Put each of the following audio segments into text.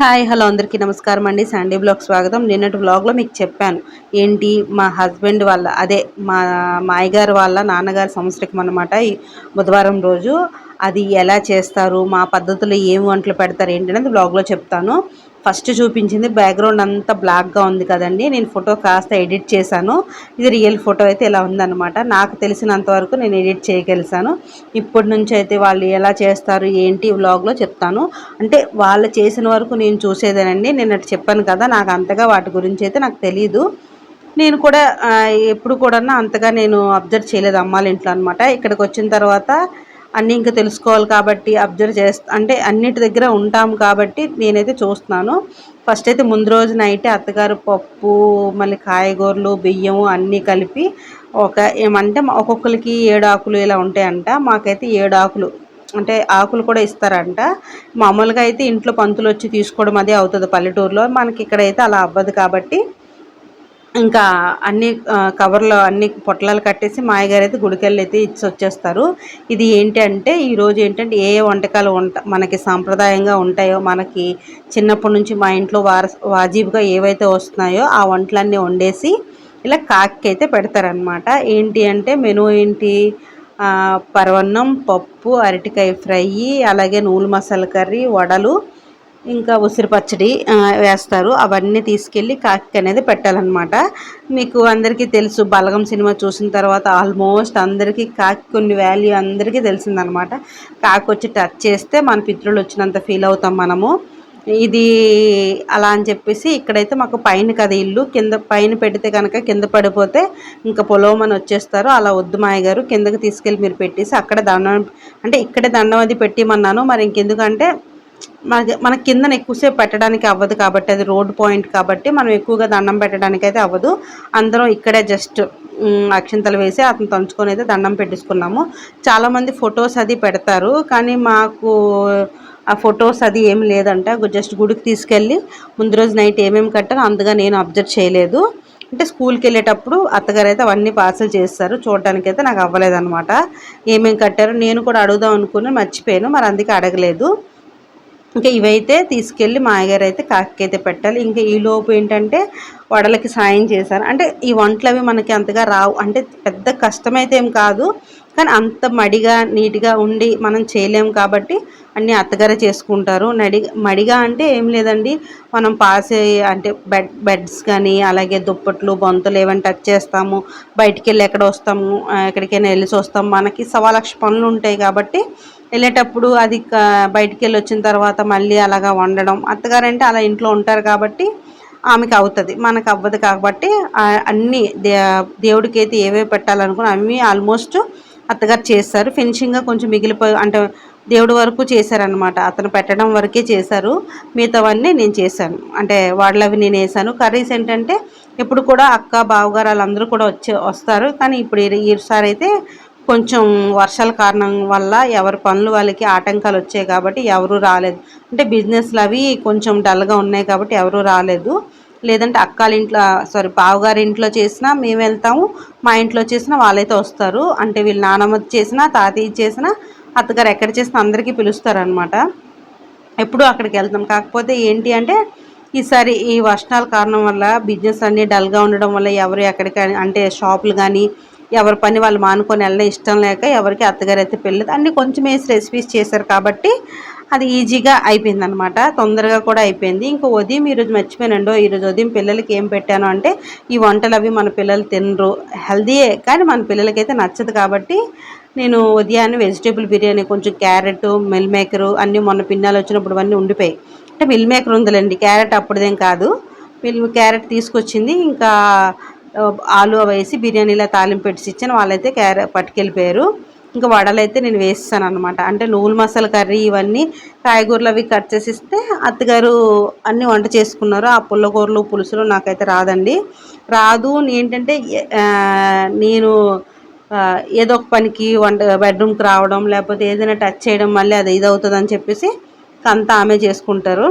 Hi hello అందరికీ నమస్కారం అండి. సండే బ్లాగ్ స్వాగతం. నిన్నటి బ్లాగ్లో మీకు చెప్పాను. ఏంటి? మా హస్బెండ్ వాళ్ళ అదే మా మాయగారు వాళ్ళ నాన్నగారి సంవత్సరం అనమాట బుధవారం రోజు అది ఎలా చేస్తారు? మా పద్ధతిలో ఏం వంటలు పెడతారు? ఏంటి అనేది బ్లాగ్లో చెప్తాను. ఫస్ట్ చూపించింది బ్యాక్గ్రౌండ్ అంతా బ్లాక్గా ఉంది కదండి. నేను ఫోటో కాస్త ఎడిట్ చేశాను. ఇది రియల్ ఫోటో అయితే ఇలా ఉందన్నమాట. నాకు తెలిసినంత వరకు నేను ఎడిట్ చేయగలిసాను. ఇప్పటి నుంచి అయితే వాళ్ళు ఎలా చేస్తారు ఏంటి వ్లాగ్లో చెప్తాను. అంటే వాళ్ళు చేసిన వరకు నేను చూసేదేనండి. నేను అటు చెప్పాను కదా నాకు అంతగా వాటి గురించి అయితే నాకు తెలియదు నేను కూడా ఎప్పుడు కూడా అంతగా నేను అబ్జర్వ్ చేయలేదు అమ్మాళ్ళ ఇంట్లో అనమాట ఇక్కడికి వచ్చిన తర్వాత అన్నీ ఇంకా తెలుసుకోవాలి కాబట్టి అబ్జర్వ్ చేస్తా అంటే అన్నిటి దగ్గర ఉంటాం కాబట్టి నేనైతే చూస్తున్నాను. ఫస్ట్ అయితే ముందు రోజు నైట్ అత్తగారు పప్పు మళ్ళీ కాయగూరలు బియ్యము అన్నీ కలిపి ఒక ఏమంటే ఒక్కొక్కరికి ఏడు ఆకులు ఇలా ఉంటాయంట. మాకైతే ఏడు ఆకులు అంటే ఆకులు కూడా ఇస్తారంట. మామూలుగా అయితే ఇంట్లో పంతులు వచ్చి తీసుకోవడం అదే అవుతుంది పల్లెటూరులో. మనకి ఇక్కడైతే అలా అవ్వదు కాబట్టి ఇంకా అన్ని కవర్లో అన్ని పొట్లాలు కట్టేసి మాయగారు అయితే గుడికెళ్ళి అయితే ఇచ్చి వచ్చేస్తారు ఇది ఏంటి అంటే ఈరోజు ఏంటంటే ఏ వంటకాలు వంట మనకి సాంప్రదాయంగా ఉంటాయో మనకి చిన్నప్పటి నుంచి మా ఇంట్లో వార వాజీబ్గా ఏవైతే వస్తున్నాయో ఆ వంటలన్నీ వండేసి ఇలా కాకి అయితే పెడతారనమాట ఏంటి అంటే మెనూ ఏంటి? పరవన్నం పప్పు అరటికాయ ఫ్రై అలాగే నూలు మసాలా కర్రీ వడలు ఇంకా ఉసిరి పచ్చడి వేస్తారు. అవన్నీ తీసుకెళ్ళి కాకి అనేది పెట్టాలన్నమాట. మీకు అందరికీ తెలుసు బలగం సినిమా చూసిన తర్వాత ఆల్మోస్ట్ అందరికీ కాకి కొన్ని వాల్యూ అందరికీ తెలిసిందనమాట కాకి వచ్చి టచ్ చేస్తే మన పితృలు వచ్చినంత ఫీల్ అవుతాం మనము. ఇది అలా అని చెప్పేసి ఇక్కడైతే మాకు పైన కదా ఇల్లు కింద పైన పెడితే కనుక కింద పడిపోతే ఇంకా పొలవమని వచ్చేస్తారు. అలా వద్దు మాయ గారు కిందకి తీసుకెళ్ళి మీరు పెట్టేసి అక్కడ దండం అంటే ఇక్కడే దండం అది పెట్టిమన్నాను. మరి ఇంకెందుకంటే మన మన కిందన ఎక్కువసేపు పెట్టడానికి అవ్వదు కాబట్టి అది రోడ్ పాయింట్ కాబట్టి మనం ఎక్కువగా దండం పెట్టడానికి అయితే అవ్వదు. అందరం ఇక్కడే జస్ట్ అక్షింతలు వేసి అతను తంచుకొని అయితే దండం పెట్టించుకున్నాము చాలామంది ఫొటోస్ అది పెడతారు కానీ మాకు ఆ ఫొటోస్ అది ఏమి లేదంట. జస్ట్ గుడికి తీసుకెళ్ళి ముందు రోజు నైట్ ఏమేమి కట్టారో అందుగా నేను అబ్జర్వ్ చేయలేదు. అంటే స్కూల్కి వెళ్ళేటప్పుడు అత్తగారు అయితే అవన్నీ పార్సల్ చేస్తారు. చూడడానికి అయితే నాకు అవ్వలేదన్నమాట. ఏమేమి కట్టారో నేను కూడా అడుగుదాం అనుకుని మర్చిపోయాను. మరి అందుకే అడగలేదు. ఇంకా ఇవైతే తీసుకెళ్ళి మా అయ్యగారు అయితే కాకి అయితే పెట్టాలి. ఇంకా ఈ లోపు ఏంటంటే వడలకి సాయం చేశారు. అంటే ఈ వంటలు అవి మనకి అంతగా రావు. అంటే పెద్ద కష్టమైతే ఏం కాదు. కానీ అంత మడిగా నీట్గా ఉండి మనం చేయలేము కాబట్టి అన్నీ అత్తగారే చేసుకుంటారు. నడి మడిగా అంటే ఏం లేదండి. మనం పాసే అంటే బెడ్ బెడ్స్ కానీ అలాగే దుప్పట్లు బొంతలు ఏమైనా టచ్ చేస్తాము. బయటికి వెళ్ళి ఎక్కడ వస్తాము ఎక్కడికైనా వెళ్ళి చూస్తాము. మనకి సవా లక్ష పనులు ఉంటాయి కాబట్టి వెళ్ళేటప్పుడు అది బయటికి వెళ్ళి వచ్చిన తర్వాత మళ్ళీ అలాగా వండడం. అత్తగారంటే అలా ఇంట్లో ఉంటారు కాబట్టి ఆమెకి అవుతుంది. మనకు అవ్వదు కాబట్టి అన్నీ దే దేవుడికి అయితే ఏవేవి పెట్టాలనుకుని అవి ఆల్మోస్ట్ అత్తగారు చేస్తారు. ఫినిషింగ్గా కొంచెం మిగిలిపోయి అంటే దేవుడి వరకు చేశారనమాట అతను పెట్టడం వరకే చేశారు. మిగతావన్నీ నేను చేశాను. అంటే వాళ్ళవి నేను వేసాను కర్రీస్ ఏంటంటే ఇప్పుడు కూడా అక్క బావగారు వాళ్ళందరూ కూడా వచ్చే వస్తారు. కానీ ఇప్పుడు ఈసారి అయితే కొంచెం వర్షాల కారణం వల్ల ఎవరి పనులు వాళ్ళకి ఆటంకాలు వచ్చాయి కాబట్టి ఎవరు రాలేదు. అంటే బిజినెస్లు అవి కొంచెం డల్గా ఉన్నాయి కాబట్టి ఎవరు రాలేదు. లేదంటే అక్కాల ఇంట్లో సారీ బావగారి ఇంట్లో చేసినా మేము వెళ్తాము మా ఇంట్లో చేసినా వాళ్ళైతే వస్తారు. అంటే వీళ్ళు నానమ్మ చేసినా తాతయ్య చేసినా అత్తగారు ఎక్కడ చేసినా అందరికీ పిలుస్తారనమాట ఎప్పుడు అక్కడికి వెళ్తాం. కాకపోతే ఏంటి అంటే ఈసారి ఈ వర్షాల కారణం వల్ల బిజినెస్ అన్నీ డల్గా ఉండడం వల్ల ఎవరు ఎక్కడికి అంటే షాపులు కానీ ఎవరి పని వాళ్ళు మానుకొని వెళ్ళడం ఇష్టం లేక ఎవరికి అత్తగారు అయితే పెళ్ళదు. అన్నీ కొంచెం వేసి రెసిపీస్ చేశారు కాబట్టి అది ఈజీగా అయిపోయింది అనమాట తొందరగా కూడా అయిపోయింది. ఇంకో ఉదయం ఈరోజు మర్చిపోయినండో ఈరోజు ఉదయం పిల్లలకి ఏం పెట్టాను అంటే ఈ వంటలు అవి మన పిల్లలు తినరు. హెల్దీయే కానీ మన పిల్లలకైతే నచ్చదు కాబట్టి నేను ఉదయాన్నే వెజిటేబుల్ బిర్యానీ కొంచెం క్యారెట్ మిల్ మేకరు అన్నీ మొన్న పిన్నాలు వచ్చినప్పుడు అన్నీ ఉండిపోయాయి. అంటే మిల్ మేకర్ ఉందిలేండి క్యారెట్ అప్పుడుదేం కాదు. మిల్ క్యారెట్ తీసుకొచ్చింది. ఇంకా ఆలు వేసి బిర్యానీలో తాలింపు పెట్టి ఇచ్చాను. వాళ్ళైతే క్యార పట్టుకెళ్ళిపోయారు. ఇంకా వడలైతే నేను వేస్తాను అనమాట అంటే నువ్వుల మసాలా కర్రీ ఇవన్నీ కాయగూరలు అవి కట్ చేసి ఇస్తే అత్తగారు అన్నీ వంట చేసుకున్నారు. ఆ పుల్లకూరలు పులుసులు నాకైతే రాదండి. రాదు ఏంటంటే నేను ఏదో ఒక పనికి వంట బెడ్రూమ్కి రావడం లేకపోతే ఏదైనా టచ్ చేయడం మళ్ళీ అది ఇది అవుతుంది అని చెప్పేసి అంతా ఆమె చేసుకుంటారు.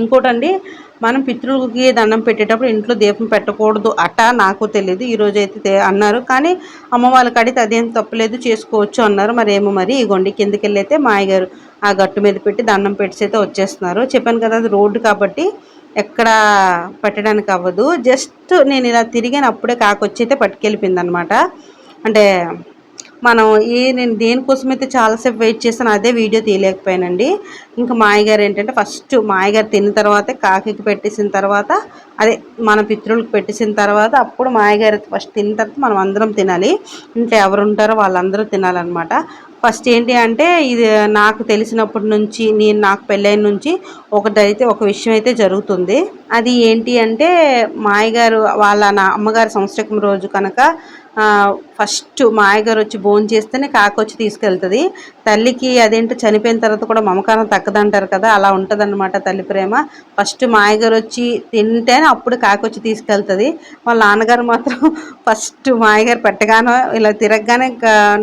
ఇంకోటండి మనం పితృలకి దండం పెట్టేటప్పుడు ఇంట్లో దీపం పెట్టకూడదు అట నాకు తెలియదు ఈరోజు అయితే అన్నారు. కానీ అమ్మ వాళ్ళకి అడిగితే అదేం తప్పలేదు చేసుకోవచ్చు అన్నారు. మరి ఏమో మరి కిందకి వెళ్ళైతే మాయగారు ఆ గట్టు మీద పెట్టి దండం పెట్టి అయితే వచ్చేస్తున్నారు. చెప్పాను కదా అది రోడ్డు కాబట్టి ఎక్కడ పెట్టడానికి అవ్వదు. జస్ట్ నేను ఇలా తిరిగాను అప్పుడే కాకొచ్చి అయితే పట్టుకెళ్ళిపోయింది అనమాట అంటే మనం ఏ నేను దేనికోసమైతే చాలాసేపు వెయిట్ చేశాను అదే వీడియో తీయలేకపోయానండి. ఇంకా మాయగారు ఏంటంటే ఫస్ట్ మాయగారు తిన్న తర్వాతే కాకికి పెట్టేసిన తర్వాత అదే మన పితృలకు పెట్టేసిన తర్వాత అప్పుడు మాయగారు ఫస్ట్ తిన్న తర్వాత మనం అందరం తినాలి. ఇంట్లో ఎవరు ఉంటారో వాళ్ళందరూ తినాలన్నమాట. ఫస్ట్ ఏంటి అంటే ఇది నాకు తెలిసినప్పటి నుంచి నేను నాకు పెళ్ళైన నుంచి ఒకటైతే ఒక విషయం అయితే జరుగుతుంది. అది ఏంటి అంటే మాయగారు వాళ్ళ నా అమ్మగారి సంవత్సరం రోజు కనుక ఫస్ట్ మా ఆయగారు వచ్చి భోజనం చేస్తేనే కాకి వచ్చి తీసుకెళ్తుంది. తల్లికి అదేంటో చనిపోయిన తర్వాత కూడా మమకారం తగ్గదంటారు కదా అలా ఉంటుందన్నమాట తల్లి ప్రేమ. ఫస్ట్ మా ఆయగారు వచ్చి తింటేనే అప్పుడు కాకి వచ్చి తీసుకెళ్తుంది. వాళ్ళ నాన్నగారు మాత్రం ఫస్ట్ మా ఆయగారు పెట్టగానే ఇలా తిరగగానే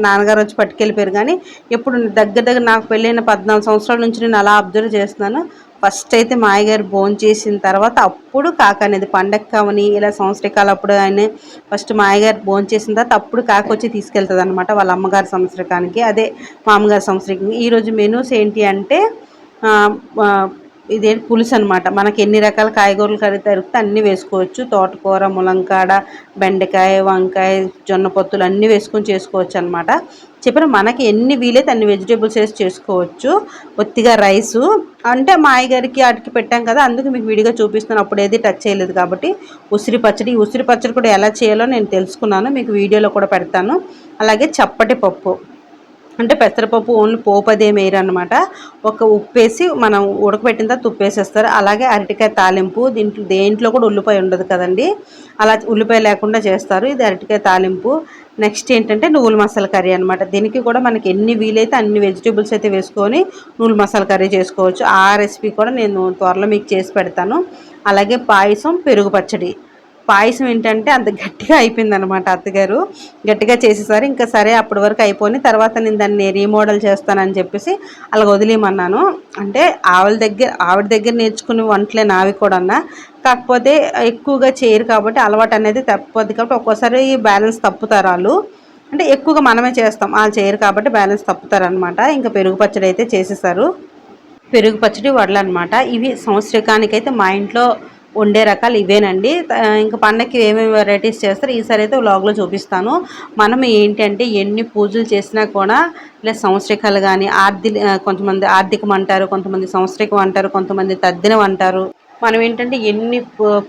నాన్నగారు వచ్చి పట్టుకెళ్ళిపోయారు. కానీ ఇప్పుడు దగ్గర దగ్గర నాకు పెళ్ళైన పద్నాలుగు సంవత్సరాల నుంచి నేను అలా అబ్జర్వ్ చేస్తున్నాను. ఫస్ట్ అయితే మా అయ్యగారు భోజనం చేసిన తర్వాత అప్పుడు కాక అనేది పండగ కావని ఇలా సంవత్సరకాలు అప్పుడు ఆయన ఫస్ట్ మా అయ్యగారు భోజనం చేసిన తర్వాత అప్పుడు కాక వచ్చి తీసుకెళ్తుంది అనమాట వాళ్ళ అమ్మగారి సంవత్సరకానికి. అదే మామగారి సంవత్సరానికి ఈరోజు మెనూస్ ఏంటి అంటే ఇదే పులుసు అనమాట మనకి ఎన్ని రకాల కాయగూరలు కర్రీ తరిగితే అన్నీ వేసుకోవచ్చు. తోటకూర ములంకాడ బెండకాయ వంకాయ జొన్న పొత్తులు అన్నీ వేసుకొని చేసుకోవచ్చు అనమాట చెప్పిన మనకి ఎన్ని వీలైతే అన్ని వెజిటేబుల్స్ వేసి చేసుకోవచ్చు. ఒత్తిగా రైసు. అంటే మా అయ్యగారికి వాటికి పెట్టాం కదా అందుకు మీకు విడిగా చూపిస్తున్నాను. అప్పుడు ఏది టచ్ చేయలేదు కాబట్టి ఉసిరి పచ్చడి. ఉసిరి పచ్చడి కూడా ఎలా చేయాలో నేను తెలుసుకున్నాను. మీకు వీడియోలో కూడా పెడతాను. అలాగే చప్పటి పప్పు. అంటే పెసరపప్పు ఓన్లీ పోపు అదేం వేయరు అనమాట ఒక ఉప్పేసి మనం ఉడకబెట్టిన తర్వాత ఉప్పు వేసేస్తారు అలాగే అరటికాయ తాలింపు దీంట్లో దేంట్లో కూడా ఉల్లిపాయ ఉండదు కదండి. అలా ఉల్లిపాయ లేకుండా చేస్తారు. ఇది అరటికాయ తాలింపు. నెక్స్ట్ ఏంటంటే నువ్వుల మసాలా కర్రీ అనమాట దీనికి కూడా మనకి ఎన్ని వీలైతే అన్ని వెజిటేబుల్స్ అయితే వేసుకొని నువ్వుల మసాలా కర్రీ చేసుకోవచ్చు. ఆ రెసిపీ కూడా నేను త్వరలో మీకు చేసి పెడతాను. అలాగే పాయసం పెరుగు పచ్చడి. పాయసం ఏంటంటే అంత గట్టిగా అయిపోయింది అనమాట అత్తగారు. గట్టిగా చేసేసారు. ఇంకా సరే అప్పటి వరకు అయిపోయి తర్వాత నేను దాన్ని రీమోడల్ చేస్తానని చెప్పేసి అలా వదిలేయమన్నాను. అంటే ఆవిడ దగ్గర ఆవిడ దగ్గర నేర్చుకునే వంటలే నావి కూడా కాకపోతే ఎక్కువగా చేయరు కాబట్టి అలవాటు అనేది తప్పదు కాబట్టి ఒక్కోసారి బ్యాలెన్స్ తప్పుతారు వాళ్ళు. అంటే ఎక్కువగా మనమే చేస్తాం. వాళ్ళు చేయరు కాబట్టి బ్యాలెన్స్ తప్పుతారు అనమాట ఇంకా పెరుగు పచ్చడి అయితే చేసేసారు. పెరుగు పచ్చడి వడలు అనమాట ఇవి సంవత్సరకానికి అయితే మా ఇంట్లో వండే రకాలు ఇవేనండి. ఇంకా పండగకి ఏమేమి వెరైటీస్ చేస్తారు ఈసారి అయితే వ్లాగ్లో చూపిస్తాను. మనం ఏంటంటే ఎన్ని పూజలు చేసినా కూడా ఇలా సంవత్సరికాలు కానీ ఆర్థి కొంతమంది ఆర్థికం అంటారు కొంతమంది సంవత్సరికం అంటారు కొంతమంది తద్దినం అంటారు. మనం ఏంటంటే ఎన్ని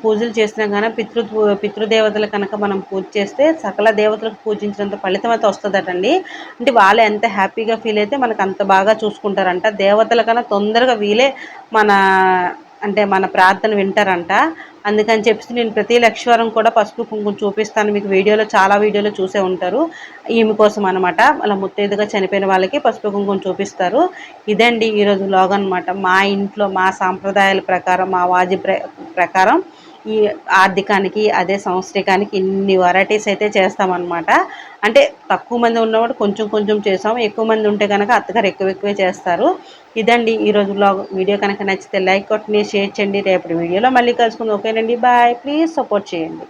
పూజలు చేసినా కానీ పితృ పితృదేవతలు కనుక మనం పూజ చేస్తే సకల దేవతలకు పూజించినంత ఫలితం అయితే వస్తుందటండి. అంటే వాళ్ళు ఎంత హ్యాపీగా ఫీల్ అయితే మనకు అంత బాగా చూసుకుంటారంట. దేవతల కన్నా తొందరగా వీలే మన అంటే మన ప్రార్థన వింటారంట. అందుకని చెప్పేసి నేను ప్రతి లక్షవారం కూడా పసుపు కుంకుమ చూపిస్తాను. మీకు వీడియోలో చాలా వీడియోలో చూసే ఉంటారు. ఈమె కోసం అనమాట అలా ముత్తైదుగా చనిపోయిన వాళ్ళకి పసుపు కుంకుమ చూపిస్తారు. ఇదండి ఈరోజు వ్లాగ్ అనమాట మా ఇంట్లో మా సాంప్రదాయాల ప్రకారం మా వాజి ప్ర ప్రకారం ఈ ఆర్థికానికి అదే సంవత్సరికానికి ఇన్ని వెరైటీస్ అయితే చేస్తామన్నమాట. అంటే తక్కువ మంది ఉన్నవాడు కొంచెం కొంచెం చేసాం ఎక్కువ మంది ఉంటే కనుక అత్తగారు ఎక్కువ ఎక్కువే చేస్తారు. ఇదండి ఈరోజు బ్లాగ్ వీడియో కనుక నచ్చితే లైక్ కొట్టండి షేర్ చేయండి. రేపటి వీడియోలో మళ్ళీ కలుసుకుందాం. ఓకేనండి బాయ్. ప్లీజ్ సపోర్ట్ చేయండి.